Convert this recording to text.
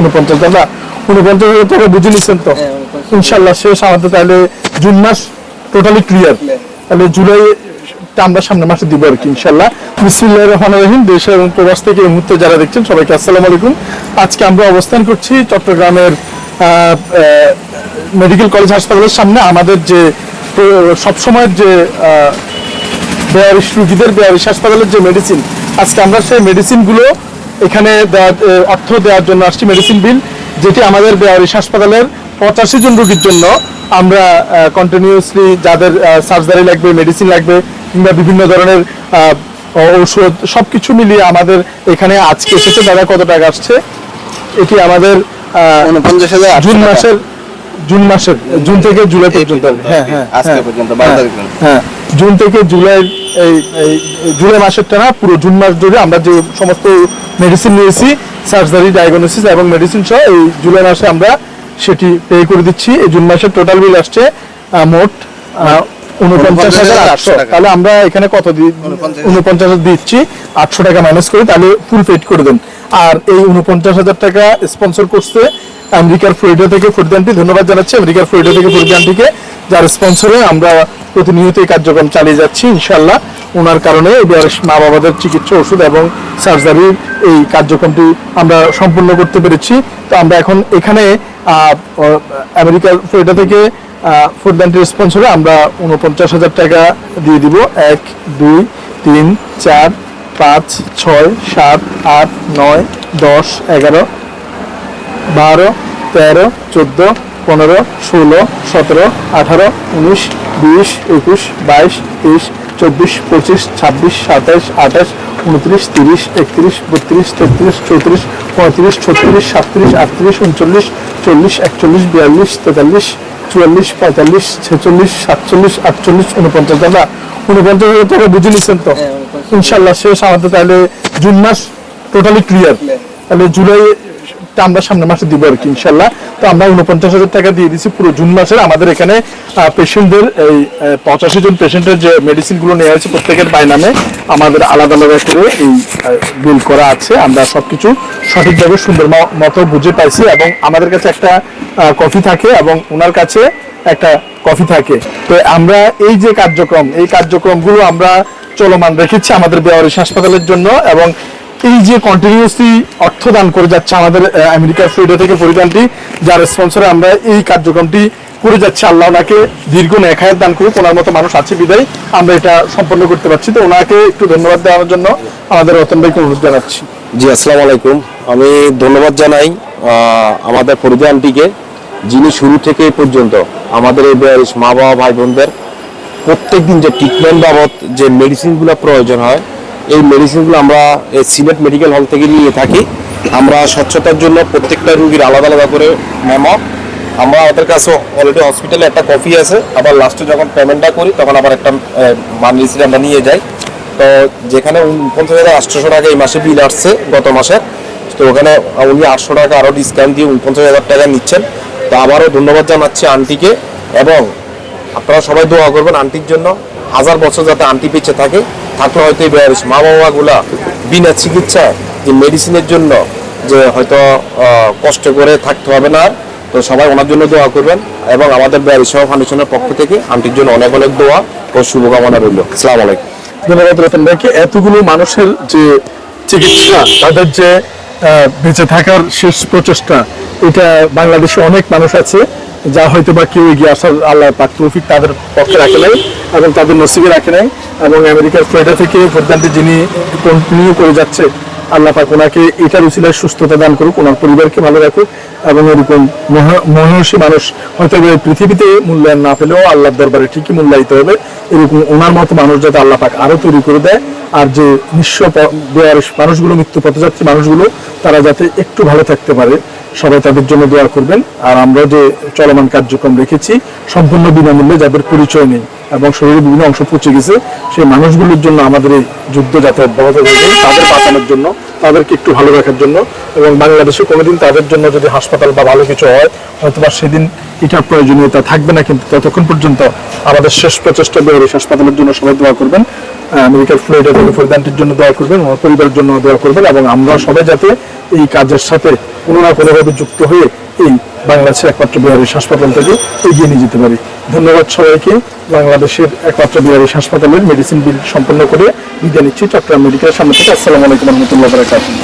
উনপঞ্চাশ দাদা উনপঞ্চাশ হাজার টাকা বুঝে নিচ্ছেন তো? হ্যাঁ, 49 ইনশাল্লাহ শেষ আমাদের তাহলে জুন মাস টোটালি ক্লিয়ার তাহলে জুলাই আমরা সামনের মাসে দিব আর কি ইনশাল্লাহ। বিসমুল্লাহ রহমান রহিম দেশ এবং প্রবাস থেকে এই মুহূর্তে যারা দেখছেন সবাইকে আসসালামু আলাইকুম। আজকে আমরা অবস্থান করছি চট্টগ্রামের মেডিকেল কলেজ হাসপাতালের সামনে। আমাদের যে সবসময়ের যে বেয়ারিশ রুগীদের বেয়ারিশ হাসপাতালের যে মেডিসিন আজকে আমরা সেই মেডিসিনগুলো এখানে অর্থ দেওয়ার জন্য আসছি মেডিসিন বিল যেটি আমাদের বেয়ারিশ হাসপাতালের পঁচাশি জন রোগীর জন্য আমরা কন্টিনিউসলি যাদের সার্জারি লাগবে মেডিসিন লাগবে কিংবা বিভিন্ন ধরনের ঔষধ সব কিছু মিলিয়ে আমাদের এখানে আজকে এসেছে। দাদা কত টাকা আসছে? এটি আমাদের পঞ্চাশ হাজার আটশো জুন মাসের জুন মাসের জুন থেকে জুলাই পর্যন্ত হ্যাঁ হ্যাঁ আজকে হ্যাঁ। পর্যন্ত পর্যন্ত হ্যাঁ জুন থেকে জুলাই এই জুলাই পুরো জুন মাস জুড়ে আমরা যে সমস্ত মেডিসিন নিয়েছি সার্জারি ডায়াগনোসিস এবং মেডিসিন সহ এই জুলাই মাসে আমরা সেটি পে করে দিচ্ছি এই জুন মাসের টোটাল বিল আসছে মোট উনপঞ্চাশ হাজার আটশো টাকা। তাহলে আমরা এখানে কত দিই উনপঞ্চাশ। দিচ্ছি আটশো টাকা মাইনাস করে তাহলে ফুল পেড করে দেন আর এই উনপঞ্চাশ হাজার টাকা স্পন্সর করছে আমেরিকার ফ্লোরিডা থেকে ফরিদানটি ধন্যবাদ জানাচ্ছি আমেরিকার ফ্লোরিডা থেকে ফরিদানটিকে যার স্পন্সরে আমরা প্রতিনিয়ত এই কার্যক্রম চালিয়ে যাচ্ছি ইনশাল্লাহ ওনার কারণে এবার মা বাবাদের চিকিৎসা ওষুধ এবং সার্জারির এই কার্যক্রমটি আমরা সম্পূর্ণ করতে পেরেছি। তো আমরা এখন এখানে আমেরিকার ফ্লোরিডা থেকে ফুডব্যান্ডের স্পন্সরে আমরা উনপঞ্চাশ হাজার টাকা দিয়ে দিব। এক, দুই, তিন, চার, পাঁচ, ছয়, সাত, আট, নয়, দশ, এগারো বারো তেরো চোদ্দ পনেরো ষোলো সতেরো আঠারো উনিশ বিশ একুশ বাইশ তেইশ চব্বিশ পঁচিশ ছাব্বিশ সাতাইশ আঠাশ উনত্রিশ তিরিশ একত্রিশ বত্রিশ তেত্রিশ চৌত্রিশ পঁয়ত্রিশ ছত্রিশ সাতত্রিশ আটত্রিশ উনচল্লিশ চল্লিশ একচল্লিশ বিয়াল্লিশ তেতাল্লিশ চুয়াল্লিশ পঁয়তাল্লিশ ছেচল্লিশ সাতচল্লিশ আটচল্লিশ উনপঞ্চাশ দাদা উনপঞ্চাশ হাজার টাকা বুঝে নিচ্ছেন তো? হ্যাঁ, ইনশাল্লাহ শেষ আমাদের তাহলে জুন মাস টোটালি ক্লিয়ার তাহলে জুলাই টা আমরা সামনের মাসে দিব আর কি, ইনশাল্লাহ। তো আমরা উনপঞ্চাশ হাজার টাকা দিয়ে দিচ্ছি পুরো জুন মাসের। আমাদের এখানে পেশেন্টদের এই পঁচাশি জন পেশেন্টের যে মেডিসিনগুলো নেওয়া হয়েছে প্রত্যেকের বাই নামে আমাদের আলাদা আলাদা করে এই বিল করা আছে। আমরা সবকিছু সঠিকভাবে সুন্দর মতো বুঝে পাইছি এবং আমাদের কাছে একটা কফি থাকে এবং ওনার কাছে একটা কফি থাকে। তো আমরা এই যে কার্যক্রম, এই কার্যক্রমগুলো আমরা চলমান রেখেছি আমাদের বেওয়ারিশ হাসপাতালের জন্য এবং এই যে কন্টিনিউসলি অর্থ দান করে যাচ্ছে আমাদের আমেরিকার ফ্লোরিডা থেকে পরিধানটি, যার স্পন্সরে আমরা এই কার্যক্রমটি করে যাচ্ছি। আল্লাহ ওনাকে দীর্ঘ নেখায়াত দান করুক, ওনার মতো মানুষ আছে বিদায়। আমরা এটা সম্পন্ন করতে পারছি। তো ওনাকে একটু ধন্যবাদ দেওয়ার জন্য আমাদের রতন ভাইকে অনুরোধ জানাচ্ছি। জি, আসসালামু আলাইকুম। আমি ধন্যবাদ জানাই আমাদের ফরিদা যিনি শুরু থেকে পর্যন্ত আমাদের এই মা বাবা ভাই বোনদের প্রত্যেক দিন যে ট্রিটমেন্ট বাবদ যে মেডিসিনগুলো প্রয়োজন হয় এই মেডিসিনগুলো আমরা সিলেট মেডিকেল হল থেকে নিয়ে থাকি। আমরা স্বচ্ছতার জন্য প্রত্যেকটা রুগীর আলাদা আলাদা করে মেমো আমরা আমাদের কাছে অলরেডি হসপিটালে একটা কফি আছে। আবার লাস্টে যখন পেমেন্টটা করি, তখন আবার একটা মান রিসিট আমরা নিয়ে যাই। তো যেখানে উনপঞ্চাশ হাজার আটশোশো টাকা এই মাসে বিল আসছে গত মাসে। তো ওখানে উনি আটশো টাকা আরও ডিসকাউন্ট দিয়ে উনপঞ্চাশ হাজার টাকা নিচ্ছেন। তো আবারও ধন্যবাদ জানাচ্ছি আন্টিকে এবং আপনারা সবাই দোয়া করবেন আন্টির জন্য। হাজার বছর যাতে আন্টি বেঁচে থাকে। থাকলে হয়তো এই মা বাবাগুলা বিনা চিকিৎসায় যে মেডিসিনের জন্য যে হয়তো কষ্ট করে থাকতে হবে না আর। তো সবাই ওনার জন্য দোয়া করবেন এবং আমাদের ব্যয় সেবা ফাউন্ডেশনের পক্ষ থেকে আন্টির জন্য অনেক অনেক দোয়া ও শুভকামনা রইল। আসসালামু আলাইকুম। ধন্যবাদ রতন ভাইকে। এতগুলো মানুষের যে চিকিৎসা, তাদের যে বেঁচে থাকার শেষ প্রচেষ্টা, এটা বাংলাদেশে অনেক মানুষ আছে। যা হয়তো বা কেউ এগিয়ে আসার আল্লাহ পাক তৌফিক তাদের পক্ষে রাখে নাই এবং তাদের নসিবে রাখে নাই এবং আমেরিকার ফ্লোরিডা থেকে ভোটদানটি যিনি কন্টিনিউ করে যাচ্ছে, আল্লাহ পাক ওনাকে এটার উচিলায় সুস্থতা দান করুক, ওনার পরিবারকে ভালো রাখুক এবং এরকম মহা- মহর্ষি মানুষ হয়তো পৃথিবীতে মূল্যায়ন না পেলেও আল্লাহর দরবারে ঠিকই মূল্যায়িত হবে। এরকম ওনার মতো মানুষ যাতে আল্লাহ পাক আরও তৈরি করে দেয়, আর যে নিঃস্ব মানুষগুলো, মৃত্যু পথযাত্রী মানুষগুলো তারা যাতে একটু ভালো থাকতে পারে, সবাই তাদের জন্য দোয়া করবেন। আর আমরা যে চলমান কার্যক্রম রেখেছি, সম্পূর্ণ বিনামূল্যে যাদের পরিচয় নেই এবং শরীরের বিভিন্ন অংশ পচে গেছে, সেই মানুষগুলোর জন্য আমাদের এই যুদ্ধ যাতে অব্যাহত থাকে, তাদের বাঁচানোর জন্য, তাদেরকে একটু ভালো রাখার জন্য। এবং বাংলাদেশে কোনোদিন তাদের জন্য যদি হাসপাতাল বা ভালো কিছু হয়, হয়তোবা সেদিন এটার প্রয়োজনীয়তা থাকবে না, কিন্তু ততক্ষণ পর্যন্ত আমাদের শেষ প্রচেষ্টা বেরোস হাসপাতালের জন্য সবাই দোয়া করবেন। আমেরিকার ফ্লোরিডা থেকে জন্য দোয়া করবেন আমার পরিবারের জন্য দোয়া করবেন এবং আমরা সবাই যাতে এই কাজের সাথে কোনো না কোনোভাবে যুক্ত হয়ে এই বাংলাদেশের একমাত্র বিহারিস হাসপাতাল থেকে এগিয়ে নিয়ে যেতে পারি। ধন্যবাদ সবাইকে। বাংলাদেশের একমাত্র বিহারিস হাসপাতালের মেডিসিন বিল সম্পন্ন করে বিদায় নিচ্ছি। চট্টগ্রাম মেডিকেল সামনে থেকে আসসালামু আলাইকুম রহমতুল্লাহ বারাকাতুহ।